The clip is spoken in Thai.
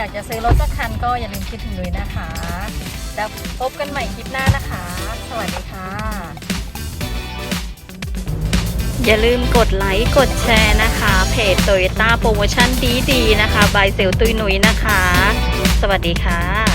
อยากจะซื้อรถสักคันก็อย่าลืมคิดถึงเลยนะคะ แล้วพบกันใหม่คลิปหน้านะคะ สวัสดีค่ะ อย่าลืมกดไลค์กดแชร์นะคะ เพจโตโยต้าโปรโมชั่นดีๆนะคะบายเซลตุยหนุยนะคะ สวัสดีค่ะ